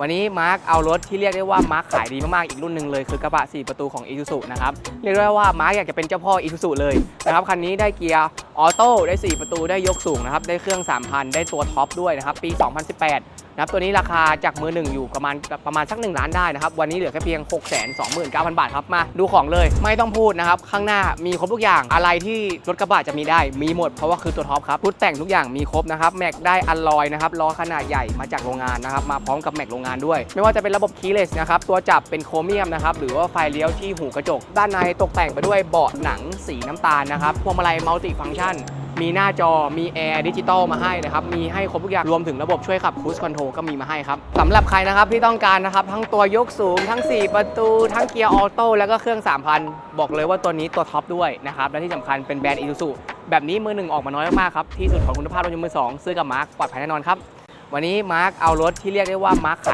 วันนี้มาร์คเอารถที่เรียกได้ว่ามาร์คขายดีมากๆ อีกรุ่นหนึ่งเลยคือกระบะ 4 ประตูของ i s u z u นะครับเรียกได้ว่ามาร์คอยากจะเป็นเจ้าพ่อ i s u z u เลยนะครับคันนี้ได้เกียร์ ออโต้ได้ 4 ประตูได้ยกสูงนะครับ ได้เครื่อง 3,000 ได้ตัวท็อปด้วยนะครับ ปี 2018 นะครับ ตัวนี้ราคาจากมือหนึ่งอยู่ประมาณประมาณสัก 1 ล้านได้นะครับ วันนี้เหลือแค่เพียง 6 2 9 0 0 0 บาทครับ มาดูของเลย ไม่ต้องพูดนะครับ ข้างหน้ามีครบทุกอย่าง อะไรที่รถกระบะจะมีได้ มีหมด เพราะว่าคือตัวท็อปครับ ชุดแต่งทุกอย่างมีครบนะครับ แม็กได้อัลลอยนะครับ ล้อขนาดใหญ่มาจากโรงงานนะครับ มาพร้อมกับแม็กโรงงานด้วย ไม่ว่าจะเป็นระบบคีย์เลสนะครับ ตัวจับเป็นโครเมียมนะครับ หรือว่าไฟเลี้ยวที่หูกระจก ด้านในตกแต่งไปด้วยเบาะหนังสีน้ำตาลนะครับ พวงมาลัยมัลติฟัง c t ชันมีหน้าจอมีแอร์ดิจิตอลมาให้นะครับ มีให้ครบทุกอย่างรวมถึงระบบช่วยขับ Cruise Control ก็มีมาให้ครับสำหรับใครนะครับที่ต้องการนะครับ ทั้งตัวยกสูง ทั้ง 4 ประตู ทั้งเกียร์ออโต้แล้วก็เครื่อง 3,000 บอกเลยว่าตัวนี้ตัวท็อปด้วยนะครับ และที่สำคัญเป็นแบรนด์ i s u z u แบบนี้มือหนึ่งออกมาน้อยมากๆครับที่สุดของคุณภาพรถยนต์มือสองซื้อกับมาร์คปลอดภัยแน่นอนครับวันนี้มาร์คเอารถที่เรียกได้ว่ามาร์คขาย